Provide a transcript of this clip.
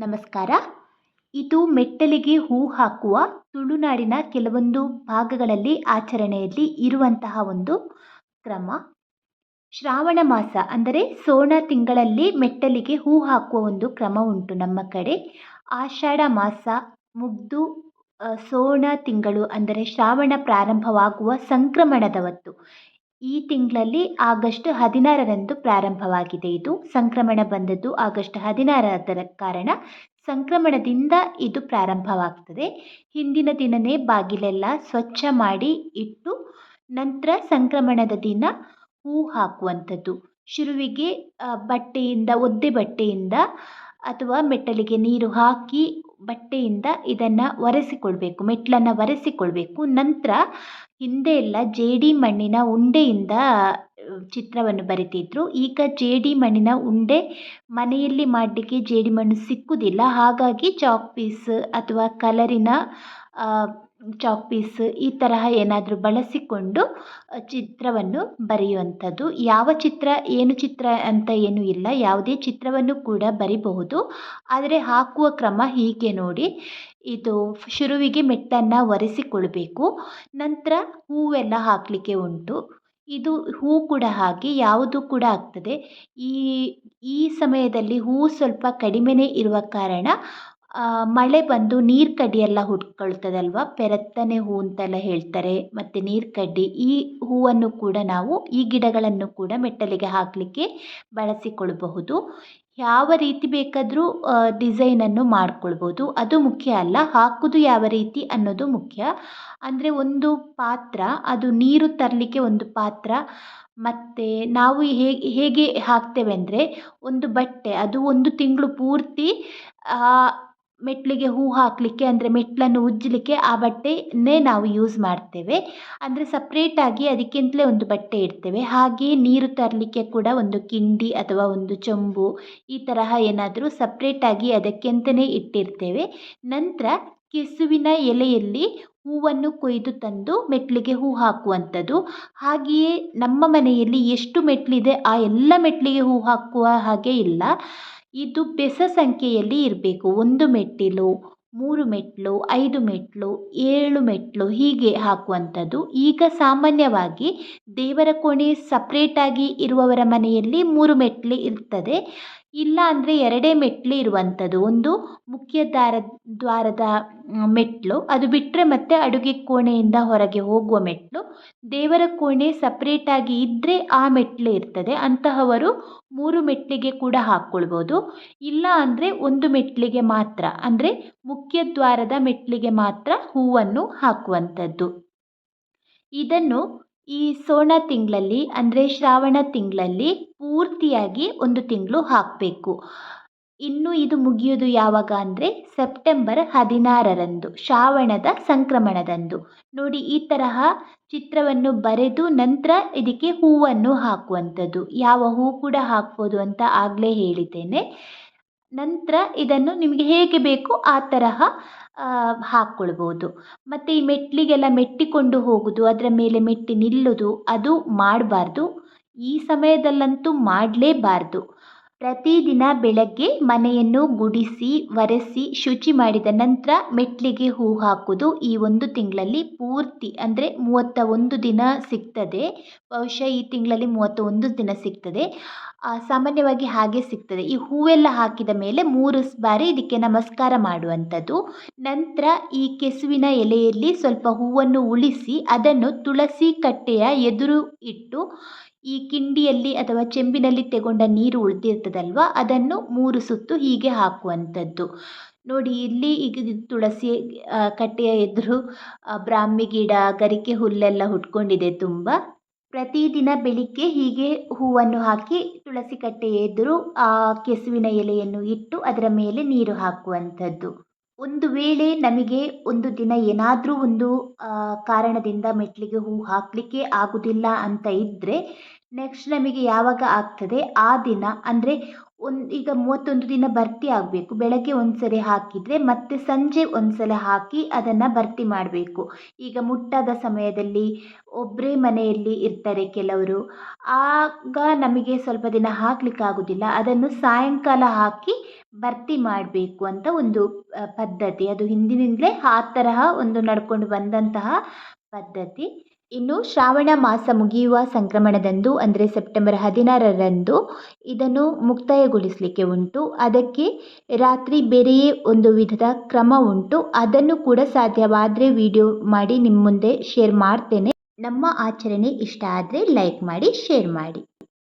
ನಮಸ್ಕಾರ. ಇದು ಮೆಟ್ಟಲಿಗೆ ಹೂ ಹಾಕುವ ತುಳುನಾಡಿನ ಕೆಲವೊಂದು ಭಾಗಗಳಲ್ಲಿ ಆಚರಣೆಯಲ್ಲಿ ಇರುವಂತಹ ಒಂದು ಕ್ರಮ. ಶ್ರಾವಣ ಮಾಸ ಅಂದರೆ ಸೋಣ ತಿಂಗಳಲ್ಲಿ ಮೆಟ್ಟಲಿಗೆ ಹೂ ಹಾಕುವ ಒಂದು ಕ್ರಮ ಉಂಟು ನಮ್ಮ ಕಡೆ. ಆಷಾಢ ಮಾಸ ಮುಗ್ದು ಸೋಣ ತಿಂಗಳು ಅಂದರೆ ಶ್ರಾವಣ ಪ್ರಾರಂಭವಾಗುವ ಸಂಕ್ರಮಣದ ಹೊತ್ತು. ಈ ತಿಂಗಳಲ್ಲಿ ಆಗಸ್ಟ್ ಹದಿನಾರರಂದು ಪ್ರಾರಂಭವಾಗಿದೆ ಇದು. ಸಂಕ್ರಮಣ ಬಂದದ್ದು ಆಗಸ್ಟ್ ಹದಿನಾರರ ಕಾರಣ ಸಂಕ್ರಮಣದಿಂದ ಇದು ಪ್ರಾರಂಭವಾಗ್ತದೆ. ಹಿಂದಿನ ದಿನವೇ ಬಾಗಿಲೆಲ್ಲ ಸ್ವಚ್ಛ ಮಾಡಿ ಇಟ್ಟು ನಂತರ ಸಂಕ್ರಮಣದ ದಿನ ಹೂ ಹಾಕುವಂಥದ್ದು. ಶುರುವಿಗೆ ಬಟ್ಟೆಯಿಂದ, ಒದ್ದೆ ಬಟ್ಟೆಯಿಂದ ಅಥವಾ ಮೆಟ್ಟಲಿಗೆ ನೀರು ಹಾಕಿ ಬಟ್ಟೆಯಿಂದ ಇದನ್ನು ಒರೆಸಿಕೊಳ್ಬೇಕು ಮೆಟ್ಟಲನ್ನು ಒರೆಸಿಕೊಳ್ಬೇಕು. ನಂತರ ಹಿಂದೆ ಎಲ್ಲ ಜೇಡಿ ಮಣ್ಣಿನ ಉಂಡೆಯಿಂದ ಚಿತ್ರವನ್ನು ಬರಿತಿದ್ರು. ಈಗ ಜೇಡಿ ಮಣ್ಣಿನ ಉಂಡೆ ಮನೆಯಲ್ಲಿ ಮಾಡಲಿಕ್ಕೆ ಜೇಡಿ ಮಣ್ಣು ಸಿಕ್ಕುವುದಿಲ್ಲ ಹಾಗಾಗಿ ಚಾಕ್ ಪೀಸ್ ಅಥವಾ ಕಲರಿನ ಚಾಕ್ ಪೀಸ್ ಈ ತರಹ ಏನಾದರೂ ಬಳಸಿಕೊಂಡು ಚಿತ್ರವನ್ನು ಬರೆಯುವಂಥದ್ದು. ಯಾವ ಚಿತ್ರ, ಏನು ಚಿತ್ರ ಅಂತ ಏನೂ ಇಲ್ಲ. ಯಾವುದೇ ಚಿತ್ರವನ್ನು ಕೂಡ ಬರಿಬಹುದು. ಆದರೆ ಹಾಕುವ ಕ್ರಮ ಹೀಗೆ ನೋಡಿ, ಇದು ಶುರುವಿಗೆ ಮೆಟ್ಟನ್ನು ಒರೆಸಿಕೊಳ್ಬೇಕು. ನಂತರ ಹೂವೆಲ್ಲ ಹಾಕಲಿಕ್ಕೆ ಉಂಟು. ಇದು ಹೂ ಕೂಡ ಹಾಗೆ ಯಾವುದು ಕೂಡ ಆಗ್ತದೆ. ಈ ಈ ಸಮಯದಲ್ಲಿ ಹೂ ಸ್ವಲ್ಪ ಕಡಿಮೆನೇ ಇರುವ ಕಾರಣ ಮಳೆ ಬಂದು ನೀರು ಕಡ್ಡಿ ಎಲ್ಲ ಹುಟ್ಕೊಳ್ತದಲ್ವ? ಪೆರತ್ತನೆ ಹೂ ಅಂತೆಲ್ಲ ಹೇಳ್ತಾರೆ. ಮತ್ತು ನೀರು ಕಡ್ಡಿ, ಈ ಹೂವನ್ನು ಕೂಡ ನಾವು, ಈ ಗಿಡಗಳನ್ನು ಕೂಡ ಮೆಟ್ಟಲಿಗೆ ಹಾಕಲಿಕ್ಕೆ ಬಳಸಿಕೊಳ್ಳಬಹುದು ಯಾವ ರೀತಿ ಬೇಕಾದರೂ ಡಿಸೈನನ್ನು ಮಾಡ್ಕೊಳ್ಬೋದು ಅದು ಮುಖ್ಯ ಅಲ್ಲ, ಹಾಕೋದು ಯಾವ ರೀತಿ ಅನ್ನೋದು ಮುಖ್ಯ. ಅಂದರೆ ಒಂದು ಪಾತ್ರ, ಅದು ನೀರು ತರಲಿಕ್ಕೆ ಒಂದು ಪಾತ್ರ. ಮತ್ತು ನಾವು ಹೇಗೆ ಹೇಗೆ ಹಾಕ್ತೇವೆ ಅಂದರೆ ಒಂದು ಬಟ್ಟೆ, ಅದು ಒಂದು ತಿಂಗಳು ಪೂರ್ತಿ ಮೆಟ್ಟಲಿಗೆ ಹೂ ಹಾಕಲಿಕ್ಕೆ, ಅಂದರೆ ಮೆಟ್ಟಿಲನ್ನು ಉಜ್ಜಲಿಕ್ಕೆ ಆ ಬಟ್ಟೆಯನ್ನೇ ನಾವು ಯೂಸ್ ಮಾಡ್ತೇವೆ. ಅಂದರೆ ಸಪ್ರೇಟಾಗಿ ಅದಕ್ಕಿಂತಲೇ ಒಂದು ಬಟ್ಟೆ ಇಡ್ತೇವೆ. ಹಾಗೆಯೇ ನೀರು ತರಲಿಕ್ಕೆ ಕೂಡ ಒಂದು ಕಿಂಡಿ ಅಥವಾ ಒಂದು ಚೊಂಬು ಈ ತರಹ ಏನಾದರೂ ಸಪ್ರೇಟಾಗಿ ಅದಕ್ಕೆಂತಲೇ ಇಟ್ಟಿರ್ತೇವೆ. ನಂತರ ಕೆಸುವಿನ ಎಲೆಯಲ್ಲಿ ಹೂವನ್ನು ಕೊಯ್ದು ತಂದು ಮೆಟ್ಟಲಿಗೆ ಹೂ ಹಾಕುವಂಥದ್ದು. ಹಾಗೆಯೇ ನಮ್ಮ ಮನೆಯಲ್ಲಿ ಎಷ್ಟು ಮೆಟ್ಲಿದೆ ಆ ಎಲ್ಲ ಮೆಟ್ಟಲಿಗೆ ಹೂ ಹಾಕುವ ಹಾಗೆ ಇಲ್ಲ. ಇದು ಬೆಸ ಸಂಖ್ಯೆಯಲ್ಲಿ ಇರಬೇಕು. ಒಂದು ಮೆಟ್ಟಿಲು, ಮೂರು ಮೆಟ್ಟಿಲು, ಐದು ಮೆಟ್ಟಿಲು, ಏಳು ಮೆಟ್ಟಿಲು ಹೀಗೆ ಹಾಕುವಂಥದ್ದು. ಈಗ ಸಾಮಾನ್ಯವಾಗಿ ದೇವರ ಕೋಣೆ ಸಪ್ರೇಟಾಗಿ ಇರುವವರ ಮನೆಯಲ್ಲಿ ಮೂರು ಮೆಟ್ಟಿಲು ಇರ್ತದೆ. ಇಲ್ಲ ಅಂದರೆ ಎರಡೇ ಮೆಟ್ಟಿಲು ಇರುವಂಥದ್ದು ಒಂದು ಮುಖ್ಯ ದಾರ, ದ್ವಾರದ ಮೆಟ್ಟಿಲು ಅದು ಬಿಟ್ಟರೆ ಮತ್ತೆ ಅಡುಗೆ ಕೋಣೆಯಿಂದ ಹೊರಗೆ ಹೋಗುವ ಮೆಟ್ಟಿಲು ದೇವರ ಕೋಣೆ ಸಪ್ರೇಟಾಗಿ ಇದ್ದರೆ ಆ ಮೆಟ್ಟಿಲು ಇರ್ತದೆ. ಅಂತಹವರು ಮೂರು ಮೆಟ್ಟಿಲಿಗೆ ಕೂಡ ಹಾಕ್ಕೊಳ್ಬೋದು ಇಲ್ಲ ಅಂದರೆ ಒಂದು ಮೆಟ್ಟಿಲಿಗೆ ಮಾತ್ರ, ಅಂದರೆ ಮುಖ್ಯ ದ್ವಾರದ ಮೆಟ್ಟಿಲಿಗೆ ಮಾತ್ರ ಹೂವನ್ನು ಹಾಕುವಂಥದ್ದು ಇದನ್ನು ಈ ಸೋಣ ತಿಂಗಳಲ್ಲಿ, ಅಂದರೆ ಶ್ರಾವಣ ತಿಂಗಳಲ್ಲಿ ಪೂರ್ತಿಯಾಗಿ ಒಂದು ತಿಂಗಳು ಹಾಕಬೇಕು. ಇನ್ನು ಇದು ಮುಗಿಯೋದು ಯಾವಾಗ ಅಂದರೆ ಸೆಪ್ಟೆಂಬರ್ ಹದಿನಾರರಂದು, ಶ್ರಾವಣದ ಸಂಕ್ರಮಣದಂದು. ನೋಡಿ, ಈ ತರಹ ಚಿತ್ರವನ್ನು ಬರೆದು ನಂತರ ಇದಕ್ಕೆ ಹೂವನ್ನು ಹಾಕುವಂಥದ್ದು. ಯಾವ ಹೂ ಕೂಡ ಹಾಕ್ಬೋದು ಅಂತ ಆಗಲೇ ಹೇಳಿದ್ದೇನೆ. ನಂತರ ಇದನ್ನು ನಿಮಗೆ ಹೇಗೆ ಬೇಕು ಆ ತರಹ ಹಾಕ್ಕೊಳ್ಬೋದು. ಮತ್ತು ಈ ಮೆಟ್ಟಿಲಿಗೆಲ್ಲ ಮೆಟ್ಟಿಕೊಂಡು ಹೋಗೋದು, ಅದರ ಮೇಲೆ ಮೆಟ್ಟಿ ನಿಲ್ಲೋದು, ಅದು ಮಾಡಬಾರ್ದು. ಈ ಸಮಯದಲ್ಲಂತೂ ಮಾಡಲೇಬಾರ್ದು. ಪ್ರತಿದಿನ ಬೆಳಗ್ಗೆ ಮನೆಯನ್ನು ಗುಡಿಸಿ, ಒರೆಸಿ, ಶುಚಿ ಮಾಡಿದ ನಂತರ ಮೆಟ್ಟಿಲಿಗೆ ಹೂ ಹಾಕೋದು ಈ ಒಂದು ತಿಂಗಳಲ್ಲಿ ಪೂರ್ತಿ ಅಂದರೆ ಮೂವತ್ತ ಒಂದು ದಿನ ಸಿಗ್ತದೆ. ಬಹುಶಃ ಈ ತಿಂಗಳಲ್ಲಿ ಮೂವತ್ತ ಒಂದು ದಿನ ಸಿಗ್ತದೆ. ಸಾಮಾನ್ಯವಾಗಿ ಹಾಗೆ ಸಿಗ್ತದೆ. ಈ ಹೂವೆಲ್ಲ ಹಾಕಿದ ಮೇಲೆ ಮೂರು ಬಾರಿ ಇದಕ್ಕೆ ನಮಸ್ಕಾರ ಮಾಡುವಂಥದ್ದು. ನಂತರ ಈ ಕೆಸುವಿನ ಎಲೆಯಲ್ಲಿ ಸ್ವಲ್ಪ ಹೂವನ್ನು ಉಳಿಸಿ ಅದನ್ನು ತುಳಸಿ ಕಟ್ಟೆಯ ಎದುರು ಇಟ್ಟು ಈ ಕಿಂಡಿಯಲ್ಲಿ ಅಥವಾ ಚೆಂಬಿನಲ್ಲಿ ತೆಗೊಂಡ ನೀರು ಉಳಿದಿರ್ತದಲ್ವ? ಅದನ್ನು ಮೂರು ಸುತ್ತು ಹೀಗೆ ಹಾಕುವಂಥದ್ದು. ನೋಡಿ, ಇಲ್ಲಿ ಈಗ ತುಳಸಿ ಕಟ್ಟೆಯ ಎದುರು ಬ್ರಾಹ್ಮಿ ಗಿಡ, ಗರಿಕೆ ಹುಲ್ಲೆಲ್ಲ ಹುಟ್ಕೊಂಡಿದೆ ತುಂಬ. ಪ್ರತಿದಿನ ಬೆಳಿಗ್ಗೆ ಹೀಗೆ ಹೂವನ್ನು ಹಾಕಿ ತುಳಸಿ ಕಟ್ಟೆಯ ಎದುರು, ಆ, ಕೆಸುವಿನ ಎಲೆಯನ್ನು ಇಟ್ಟು ಅದರ ಮೇಲೆ ನೀರು ಹಾಕುವಂಥದ್ದು. ಒಂದು ವೇಳೆ ನಮಗೆ ಒಂದು ದಿನ ಏನಾದರೂ ಒಂದು ಕಾರಣದಿಂದ ಮೆಟ್ಟಿಲಿಗೆ ಹೂ ಹಾಕಲಿಕ್ಕೆ ಆಗುವುದಿಲ್ಲ ಅಂತ ಇದ್ದರೆ ನೆಕ್ಸ್ಟ್ ನಮಗೆ ಯಾವಾಗ ಆಗ್ತದೆ? ಆ ದಿನ, ಅಂದರೆ ಒಂದು, ಈಗ ಮೂವತ್ತೊಂದು ದಿನ ಭರ್ತಿ ಆಗಬೇಕು. ಬೆಳಗ್ಗೆ ಒಂದು ಸರಿ ಹಾಕಿದರೆ ಮತ್ತೆ ಸಂಜೆ ಒಂದು ಸಲ ಹಾಕಿ ಅದನ್ನು ಭರ್ತಿ ಮಾಡಬೇಕು. ಈಗ ಮುಟ್ಟಾದ ಸಮಯದಲ್ಲಿ ಒಬ್ಬರೇ ಮನೆಯಲ್ಲಿ ಇರ್ತಾರೆ ಕೆಲವರು. ಆಗ ನಮಗೆ ಸ್ವಲ್ಪ ದಿನ ಹಾಕಲಿಕ್ಕಾಗೋದಿಲ್ಲ ಅದನ್ನು ಸಾಯಂಕಾಲ ಹಾಕಿ ಭರ್ತಿ ಮಾಡಬೇಕು ಅಂತ ಒಂದು ಪದ್ಧತಿ. ಅದು ಹಿಂದಿನಿಂದಲೇ ಆ ತರಹ ಒಂದು ನಡ್ಕೊಂಡು ಬಂದಂತಹ ಪದ್ಧತಿ. ಇನ್ನು ಶ್ರಾವಣ ಮಾಸ ಮುಗಿಯುವ ಸಂಕ್ರಮಣದಂದು, ಅಂದರೆ ಸೆಪ್ಟೆಂಬರ್ ಹದಿನಾರರಂದು, ಇದನ್ನು ಮುಕ್ತಾಯಗೊಳಿಸಲಿಕ್ಕೆ ಉಂಟು. ಅದಕ್ಕೆ ರಾತ್ರಿ ಬೇರೆಯೇ ಒಂದು ವಿಧದ ಕ್ರಮ ಉಂಟು. ಅದನ್ನು ಕೂಡ ಸಾಧ್ಯವಾದರೆ ವಿಡಿಯೋ ಮಾಡಿ ನಿಮ್ಮ ಮುಂದೆ ಶೇರ್ ಮಾಡ್ತೇನೆ. ನಮ್ಮ ಆಚರಣೆ ಇಷ್ಟ ಆದರೆ ಲೈಕ್ ಮಾಡಿ, ಶೇರ್ ಮಾಡಿ.